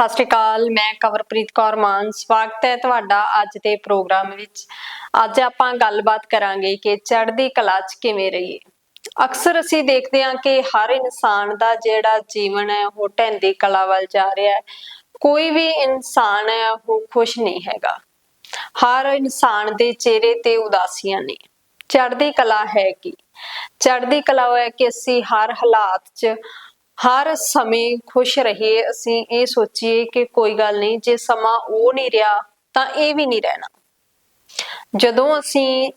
ਸਤਿ ਸ਼੍ਰੀ ਅਕਾਲ, ਮੈਂ ਕਵਰਪ੍ਰੀਤ ਕੌਰ ਮਾਨ। ਸਵਾਗਤ ਹੈ ਤੁਹਾਡਾ ਅੱਜ ਦੇ ਪ੍ਰੋਗਰਾਮ ਵਿੱਚ। ਅੱਜ ਆਪਾਂ ਗੱਲਬਾਤ ਕਰਾਂਗੇ ਕਿ ਚੜ੍ਹਦੀ ਕਲਾ 'ਚ ਕਿਵੇਂ ਰਹੀਏ। ਅਕਸਰ ਅਸੀਂ ਦੇਖਦੇ ਹਾਂ ਕਿ ਹਰ ਇਨਸਾਨ ਦਾ ਜਿਹੜਾ ਜੀਵਨ ਹੈ, ਉਹ ਢਹਿੰਦੀ ਕਲਾ ਵੱਲ ਜਾ ਰਿਹਾ ਹੈ। ਕੋਈ ਵੀ ਇਨਸਾਨ ਹੈ, ਉਹ ਖੁਸ਼ ਨਹੀਂ ਹੈਗਾ। ਹਰ ਇਨਸਾਨ ਦੇ ਚਿਹਰੇ ਤੇ ਉਦਾਸੀਆਂ ਨੇ। ਚੜ੍ਹਦੀ ਕਲਾ ਹੈ ਕਿ? ਚੜ੍ਹਦੀ ਕਲਾ ਉਹ ਹੈ ਕਿ ਅਸੀਂ ਹਰ ਹਾਲਾਤ 'ਚ ਹਰ ਸਮੇਂ ਖੁਸ਼ ਰਹੀਏ, ਅਸੀਂ ਇਹ ਸੋਚੀਏ ਕਿ ਕੋਈ ਗੱਲ ਨਹੀਂ, ਜੇ ਸਮਾਂ ਉਹ ਨਹੀਂ ਰਿਹਾ, ਤਾਂ ਇਹ ਵੀ ਨਹੀਂ ਰਹਿਣਾ। ਜਦੋਂ ਅਸੀਂ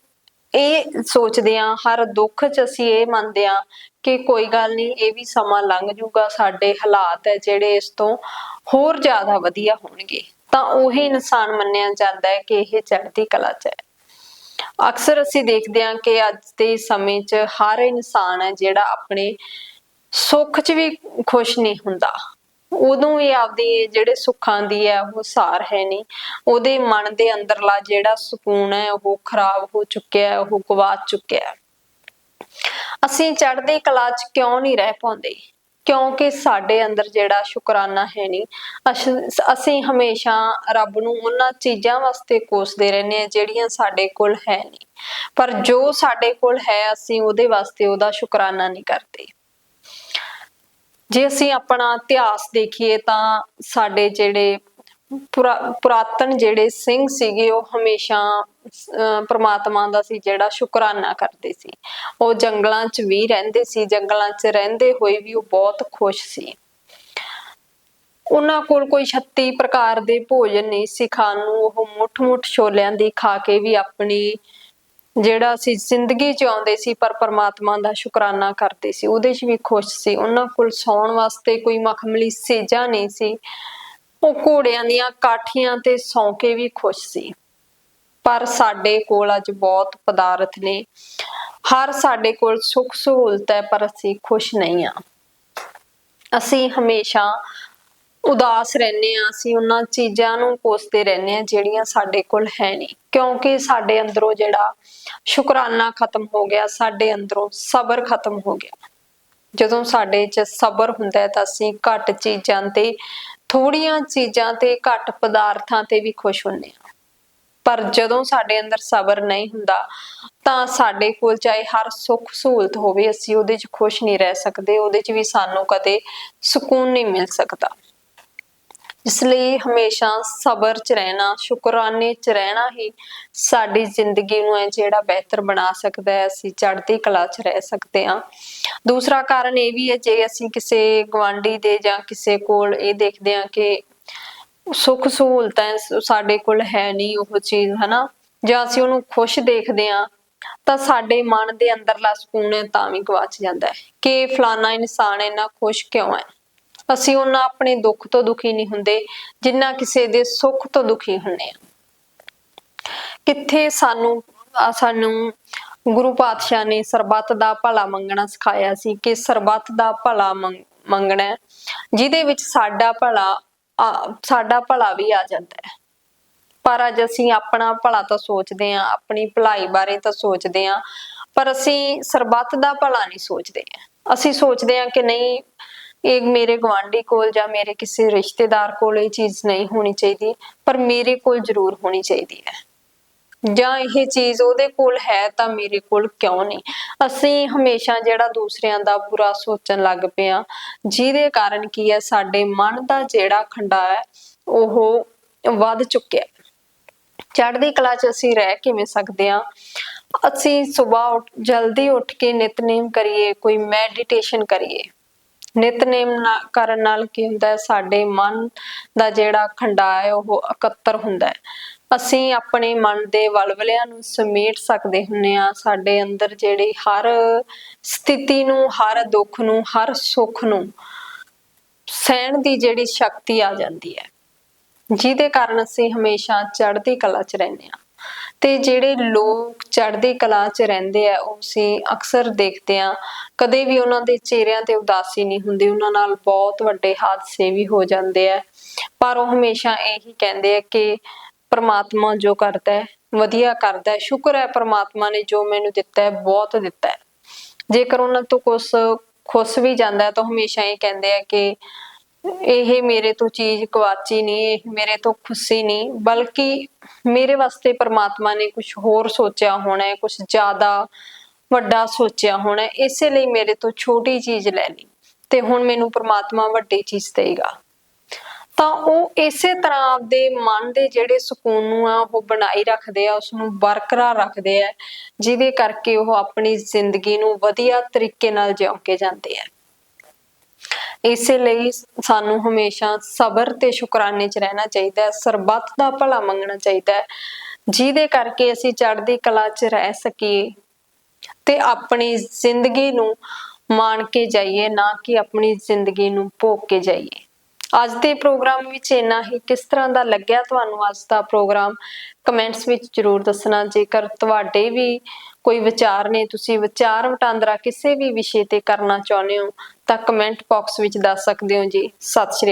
ਇਹ ਸੋਚਦੇ ਹਾਂ, ਹਰ ਦੁੱਖ 'ਚ ਅਸੀਂ ਇਹ ਮੰਨਦੇ ਹਾਂ ਕਿ ਕੋਈ ਗੱਲ ਨਹੀਂ, ਇਹ ਵੀ ਸਮਾਂ ਲੰਘ ਜਾਊਗਾ ਸਾਡੇ ਹਾਲਾਤ ਹੈ ਜਿਹੜੇ ਇਸ ਤੋਂ ਹੋਰ ਜ਼ਿਆਦਾ ਵਧੀਆ ਹੋਣਗੇ। ਤਾਂ ਉਹੀ ਇਨਸਾਨ ਮੰਨਿਆ ਜਾਂਦਾ ਹੈ ਕਿ ਇਹ ਚੜ੍ਹਦੀ ਕਲਾ 'ਚ ਹੈ। ਅਕਸਰ ਅਸੀਂ ਦੇਖਦੇ ਹਾਂ ਕਿ ਅੱਜ ਦੇ ਸਮੇਂ 'ਚ ਹਰ ਇਨਸਾਨ ਹੈ ਜਿਹੜਾ ਆਪਣੇ ਸੁੱਖ 'ਚ ਵੀ ਖੁਸ਼ ਨਹੀਂ ਹੁੰਦਾ। ਉਦੋਂ ਵੀ ਆਪਦੀ ਜਿਹੜੇ ਸੁੱਖਾਂ ਦੀ ਹੈ, ਉਹ ਸਾਰ ਹੈ ਨਹੀਂ। ਉਹਦੇ ਮਨ ਦੇ ਅੰਦਰਲਾ ਜਿਹੜਾ ਸਕੂਨ ਹੈ, ਉਹ ਖਰਾਬ ਹੋ ਚੁੱਕਿਆ ਹੈ, ਉਹ ਗਵਾਚ ਚੁੱਕਿਆ ਹੈ। ਅਸੀਂ ਚੜ੍ਹਦੀ ਕਲਾ 'ਚ ਕਿਉਂ ਨਹੀਂ ਰਹਿ ਪਾਉਂਦੇ? ਕਿਉਂਕਿ ਸਾਡੇ ਅੰਦਰ ਜਿਹੜਾ ਸ਼ੁਕਰਾਨਾ ਹੈ ਨਹੀਂ। ਅਸ਼- ਅਸੀਂ ਹਮੇਸ਼ਾ ਰੱਬ ਨੂੰ ਉਹਨਾਂ ਚੀਜ਼ਾਂ ਵਾਸਤੇ ਕੋਸਦੇ ਰਹਿੰਦੇ ਹਾਂ, ਜਿਹੜੀਆਂ ਸਾਡੇ ਕੋਲ ਹੈ ਨਹੀਂ। ਪਰ ਜੋ ਸਾਡੇ ਕੋਲ ਹੈ, ਅਸੀਂ ਉਹਦੇ ਵਾਸਤੇ ਉਹਦਾ ਸ਼ੁਕਰਾਨਾ ਨਹੀਂ ਕਰਦੇ। ਜੇ ਅਸੀਂ ਆਪਣਾ ਇਤਿਹਾਸ ਦੇਖੀਏ ਤਾਂ ਸਾਡੇ ਜਿਹੜੇ ਪੁਰਾ- ਪੁਰਾਤਨ ਜਿਹੜੇ ਸਿੰਘ ਸੀਗੇ ਉਹ ਹਮੇਸ਼ਾ ਅਹ, ਪ੍ਰਮਾਤਮਾ ਦਾ ਸੀ ਜਿਹੜਾ ਸ਼ੁਕਰਾਨਾ ਕਰਦੇ ਸੀ। ਉਹ ਜੰਗਲਾਂ 'ਚ ਵੀ ਰਹਿੰਦੇ ਸੀ ਜੰਗਲਾਂ 'ਚ ਰਹਿੰਦੇ ਹੋਏ ਵੀ ਉਹ ਬਹੁਤ ਖੁਸ਼ ਸੀ। ਉਹਨਾਂ ਕੋਲ ਕੋਈ 36 ਪ੍ਰਕਾਰ ਦੇ ਭੋਜਨ ਨਹੀਂ ਸੀ। ਖਾਣ ਨੂੰ ਉਹ ਮੁੱਠ-ਮੁੱਠ ਛੋਲਿਆਂ ਦੀ ਖਾ ਕੇ ਵੀ ਆਪਣੀ ਜਿਹੜਾ ਅਸੀਂ ਜ਼ਿੰਦਗੀ ਜਿਉਂਦੇ ਸੀ, ਪਰ ਪਰਮਾਤਮਾ ਦਾ ਸ਼ੁਕਰਾਨਾ ਕਰਦੇ ਸੀ, ਉਹਦੇ 'ਚ ਵੀ ਖੁਸ਼ ਸੀ। ਉਹਨਾਂ ਕੋਲ ਸੌਣ ਵਾਸਤੇ ਕੋਈ ਮਖਮਲੀ ਸੇਜਾ ਨਹੀਂ ਸੀ। ਉਹ ਘੋੜਿਆਂ ਦੀਆਂ ਕਾਠੀਆਂ ਤੇ ਸੌਂ ਕੇ ਵੀ ਖੁਸ਼ ਸੀ। ਪਰ ਸਾਡੇ ਕੋਲ ਅੱਜ ਬਹੁਤ ਪਦਾਰਥ ਨੇ। ਹਰ ਸਾਡੇ ਕੋਲ ਸੁੱਖ ਸਹੂਲਤ ਹੈ, ਪਰ ਅਸੀਂ ਖੁਸ਼ ਨਹੀਂ ਆ ਅਸੀਂ ਹਮੇਸ਼ਾ ਉਦਾਸ ਰਹਿੰਦੇ ਆ ਅਸੀਂ, ਉਹਨਾਂ ਚੀਜ਼ਾਂ ਨੂੰ ਕੋਸਦੇ ਰਹਿੰਦੇ ਆ ਜਿਹੜੀਆਂ ਸਾਡੇ ਕੋਲ ਹੈ ਨਹੀਂ। ਕਿਉਂਕਿ ਸਾਡੇ ਅੰਦਰੋਂ ਜਿਹੜਾ ਸ਼ੁਕਰਾਨਾ ਖਤਮ ਹੋ ਗਿਆ, ਸਾਡੇ ਅੰਦਰੋਂ ਸਬਰ ਖਤਮ ਹੋ ਗਿਆ। ਜਦੋਂ ਸਾਡੇ 'ਚ ਸਬਰ ਹੁੰਦਾ ਹੈ ਤਾਂ ਅਸੀਂ ਘੱਟ ਚੀਜ਼ਾਂ ਤੇ ਥੋੜੀਆਂ ਚੀਜ਼ਾਂ ਤੇ ਘੱਟ ਪਦਾਰਥਾਂ ਤੇ ਵੀ ਖੁਸ਼ ਹੁੰਦੇ ਹਾਂ। ਪਰ ਜਦੋਂ ਸਾਡੇ ਅੰਦਰ ਸਬਰ ਨਹੀਂ ਹੁੰਦਾ, ਤਾਂ ਸਾਡੇ ਕੋਲ ਚਾਹੇ ਹਰ ਸੁੱਖ ਸਹੂਲਤ ਹੋਵੇ, ਅਸੀਂ ਉਹਦੇ 'ਚ ਖੁਸ਼ ਨਹੀਂ ਰਹਿ ਸਕਦੇ, ਉਹਦੇ 'ਚ ਵੀ ਸਾਨੂੰ ਕਦੇ ਸਕੂਨ ਨਹੀਂ ਮਿਲ ਸਕਦਾ। ਇਸ ਲਈ ਹਮੇਸ਼ਾ ਸਬਰ 'ਚ ਰਹਿਣਾ, ਸ਼ੁਕਰਾਨੇ 'ਚ ਰਹਿਣਾ ਹੀ ਸਾਡੀ ਜ਼ਿੰਦਗੀ ਨੂੰ ਹੈ ਜਿਹੜਾ ਬਿਹਤਰ ਬਣਾ ਸਕਦਾ ਹੈ, ਅਸੀਂ ਚੜ੍ਹਦੀ ਕਲਾ 'ਚ ਰਹਿ ਸਕਦੇ ਹਾਂ। ਦੂਸਰਾ ਕਾਰਨ ਇਹ ਵੀ ਹੈ, ਜੇ ਅਸੀਂ ਕਿਸੇ ਗਵਾਂਢੀ ਦੇ ਜਾਂ ਕਿਸੇ ਕੋਲ ਇਹ ਦੇਖਦੇ ਹਾਂ ਕਿ ਸੁੱਖ ਸਹੂਲਤਾਂ ਸਾਡੇ ਕੋਲ ਹੈ ਨਹੀਂ ਉਹ ਚੀਜ਼, ਹਨਾ? ਜਾਂ ਅਸੀਂ ਉਹਨੂੰ ਖੁਸ਼ ਦੇਖਦੇ ਹਾਂ, ਤਾਂ ਸਾਡੇ ਮਨ ਦੇ ਅੰਦਰਲਾ ਸਕੂਨ ਤਾਂ ਵੀ ਗਵਾਚ ਜਾਂਦਾ ਹੈ ਕਿ ਫਲਾਨਾ ਇਨਸਾਨ ਇੰਨਾ ਖੁਸ਼ ਕਿਉਂ ਹੈ? ਅਸੀਂ ਉਹਨਾਂ ਆਪਣੇ ਦੁੱਖ ਤੋਂ ਦੁਖੀ ਨਹੀਂ ਹੁੰਦੇ, ਜਿੰਨਾ ਕਿਸੇ ਦੇ ਸੁੱਖ ਤੋਂ ਦੁਖੀ ਹੁੰਨੇ ਆ ਕਿੱਥੇ ਸਾਨੂੰ ਸਾਨੂੰ ਗੁਰੂ ਪਾਤਸ਼ਾਹ ਨੇ ਸਰਬੱਤ ਦਾ ਭਲਾ ਮੰਗਣਾ ਸਿਖਾਇਆ ਸੀ ਕਿ ਸਰਬੱਤ ਦਾ ਭਲਾ ਮੰਗਣਾ ਜਿਹਦੇ ਵਿੱਚ ਸਾਡਾ ਭਲਾ ਸਾਡਾ ਭਲਾ ਵੀ ਆ ਜਾਂਦਾ ਹੈ। ਪਰ ਅੱਜ ਅਸੀਂ ਆਪਣਾ ਭਲਾ ਤਾਂ ਸੋਚਦੇ ਹਾਂ, ਆਪਣੀ ਭਲਾਈ ਬਾਰੇ ਤਾਂ ਸੋਚਦੇ ਹਾਂ, ਪਰ ਅਸੀਂ ਸਰਬੱਤ ਦਾ ਭਲਾ ਨਹੀਂ ਸੋਚਦੇ। ਅਸੀਂ ਸੋਚਦੇ ਹਾਂ ਕਿ ਨਹੀਂ ਇਹ ਮੇਰੇ ਗਵਾਂਢੀ ਕੋਲ ਜਾਂ ਮੇਰੇ ਕਿਸੇ ਰਿਸ਼ਤੇਦਾਰ ਕੋਲ ਇਹ ਚੀਜ਼ ਨਹੀਂ ਹੋਣੀ ਚਾਹੀਦੀ, ਪਰ ਮੇਰੇ ਕੋਲ ਜ਼ਰੂਰ ਹੋਣੀ ਚਾਹੀਦੀ ਹੈ। ਜਾਂ ਇਹ ਚੀਜ਼ ਉਹਦੇ ਕੋਲ ਹੈ ਤਾਂ ਮੇਰੇ ਕੋਲ ਕਿਉਂ ਨਹੀਂ? ਅਸੀਂ ਹਮੇਸ਼ਾ ਜਿਹੜਾ ਦੂਸਰਿਆਂ ਦਾ ਬੁਰਾ ਸੋਚਣ ਲੱਗ ਪਏ ਆ ਜਿਹਦੇ ਕਾਰਨ ਕੀ ਹੈ? ਸਾਡੇ ਮਨ ਦਾ ਜਿਹੜਾ ਖੰਡਾ ਹੈ, ਉਹ ਵੱਧ ਚੁੱਕਿਆ ਚੜ੍ਹਦੀ ਕਲਾ 'ਚ ਅਸੀਂ ਰਹਿ ਕਿਵੇਂ ਸਕਦੇ ਆ ਅਸੀਂ ਸਵੇਰ ਜਲਦੀ ਉੱਠ ਕੇ ਨਿਤਨੇਮ ਕਰੀਏ, ਕੋਈ ਮੈਡੀਟੇਸ਼ਨ ਕਰੀਏ। ਨਿਤਨੇਮ ਨਾ- ਕਰਨ ਨਾਲ ਕੀ ਹੁੰਦਾ ਹੈ? ਸਾਡੇ ਮਨ ਦਾ ਜਿਹੜਾ ਖੰਡਾ ਹੈ, ਉਹ ਇਕੱਤਰ ਹੁੰਦਾ ਹੈ। ਅਸੀਂ ਆਪਣੇ ਮਨ ਦੇ ਵਲਵਲਿਆਂ ਨੂੰ ਸਮੇਟ ਸਕਦੇ ਹੁੰਨੇ ਆ ਸਾਡੇ ਅੰਦਰ ਜਿਹੜੀ ਹਰ ਸਥਿਤੀ ਨੂੰ, ਹਰ ਦੁੱਖ ਨੂੰ, ਹਰ ਸੁੱਖ ਨੂੰ ਸਹਿਣ ਦੀ ਜਿਹੜੀ ਸ਼ਕਤੀ ਆ ਜਾਂਦੀ ਹੈ। ਜਿਹਦੇ ਕਾਰਨ ਅਸੀਂ ਹਮੇਸ਼ਾ ਚੜ੍ਹਦੀ ਕਲਾ 'ਚ ਰਹਿੰਦੇ ਆ ਤੇ ਜਿਹੜੇ ਲੋਕ ਚੜ੍ਹਦੀ ਕਲਾ 'ਚ ਰਹਿੰਦੇ ਆ, ਉਹ ਅਸੀਂ ਅਕਸਰ ਦੇਖਦੇ ਆ ਕਦੇ ਵੀ ਉਹਨਾਂ ਦੇ ਚਿਹਰਿਆਂ ਤੇ ਉਦਾਸੀ ਨਹੀਂ ਹੁੰਦੀ, ਉਹਨਾਂ ਨਾਲ ਬਹੁਤ ਵੱਡੇ ਹਾਦਸੇ ਵੀ ਹੋ ਜਾਂਦੇ ਆ। ਪਰ ਉਹ ਹਮੇਸ਼ਾ ਇਹੀ ਕਹਿੰਦੇ ਆ ਕਿ ਪਰਮਾਤਮਾ ਜੋ ਕਰਦਾ ਹੈ, ਵਧੀਆ ਕਰਦਾ ਹੈ। ਸ਼ੁਕਰ ਹੈ ਪਰਮਾਤਮਾ ਨੇ ਜੋ ਮੈਨੂੰ ਦਿੱਤਾ ਹੈ, ਬਹੁਤ ਦਿੱਤਾ ਹੈ। ਜੇਕਰ ਉਹਨਾਂ ਤੋਂ ਕੁਝ ਖੁੱਸ ਵੀ ਜਾਂਦਾ ਹੈ, ਤਾਂ ਹਮੇਸ਼ਾ ਇਹ ਕਹਿੰਦੇ ਆ ਕਿ ਇਹ ਮੇਰੇ ਤੋਂ ਚੀਜ਼ ਗਵਾਚੀ ਨਹੀਂ, ਇਹ ਮੇਰੇ ਤੋਂ ਖੁੱਸੀ ਨਹੀਂ, ਬਲਕਿ ਮੇਰੇ ਵਾਸਤੇ ਪਰਮਾਤਮਾ ਨੇ ਕੁਝ ਹੋਰ ਸੋਚਿਆ ਹੋਣਾ ਹੈ ਕੁਝ ਜ਼ਿਆਦਾ ਵੱਡਾ ਸੋਚਿਆ ਹੋਣਾ ਇਸੇ ਲਈ ਮੇਰੇ ਤੋਂ ਛੋਟੀ ਚੀਜ਼ ਲੈ ਲਈ ਤੇ ਹੁਣ ਮੈਨੂੰ ਪਰਮਾਤਮਾ ਵੱਡੀ ਚੀਜ਼ ਦੇਗਾ। ਤਾਂ ਉਹ ਇਸੇ ਤਰ੍ਹਾਂ ਆਪਦੇ ਮਨ ਦੇ ਜਿਹੜੇ ਸਕੂਨ ਨੂੰ ਆ, ਉਹ ਬਣਾਈ ਰੱਖਦੇ ਆ ਉਸ ਨੂੰ ਬਰਕਰਾਰ ਰੱਖਦੇ ਆ, ਜਿਹਦੇ ਕਰਕੇ ਉਹ ਆਪਣੀ ਜ਼ਿੰਦਗੀ ਨੂੰ ਵਧੀਆ ਤਰੀਕੇ ਨਾਲ ਜਿਉਂ ਕੇ ਜਾਂਦੇ ਆ। ਇਸੇ ਲਈ ਸਾਨੂੰ ਹਮੇਸ਼ਾ ਸਬਰ ਤੇ ਸ਼ੁਕਰਾਨੇ 'ਚ ਰਹਿਣਾ ਚਾਹੀਦਾ ਹੈ, ਸਰਬੱਤ ਦਾ ਭਲਾ ਮੰਗਣਾ ਚਾਹੀਦਾ ਹੈ। ਜਿਹਦੇ ਕਰਕੇ ਅਸੀਂ ਚੜ੍ਹਦੀ ਕਲਾ 'ਚ ਰਹਿ ਸਕੀਏ ਤੇ ਆਪਣੀ ਜ਼ਿੰਦਗੀ ਨੂੰ ਮਾਣ ਕੇ ਜਾਈਏ, ਨਾ ਕਿ ਆਪਣੀ ਜ਼ਿੰਦਗੀ ਨੂੰ ਭੋਗ ਕੇ ਜਾਈਏ। ਅੱਜ ਦੇ ਪ੍ਰੋਗਰਾਮ ਵਿੱਚ ਇੰਨਾ ਹੀ। ਕਿਸ ਤਰ੍ਹਾਂ ਦਾ ਲੱਗਿਆ ਤੁਹਾਨੂੰ ਅੱਜ ਦਾ ਪ੍ਰੋਗਰਾਮ? ਕਮੈਂਟਸ ਵਿੱਚ ਜਰੂਰ ਦੱਸਣਾ। ਜੇਕਰ ਤੁਹਾਡੇ ਵੀ ਕੋਈ ਵਿਚਾਰ ਨੇ, ਤੁਸੀਂ ਵਿਚਾਰ ਵਟਾਂਦਰਾ ਕਿਸੇ ਵੀ ਵਿਸ਼ੇ ਤੇ ਕਰਨਾ ਚਾਹੁੰਦੇ ਹੋ, ਤਾਂ ਕਮੈਂਟ ਬਾਕਸ ਵਿੱਚ ਦੱਸ ਸਕਦੇ ਹੋ ਜੀ। ਸਤਿ ਸ਼੍ਰੀ ਅਕਾਲ।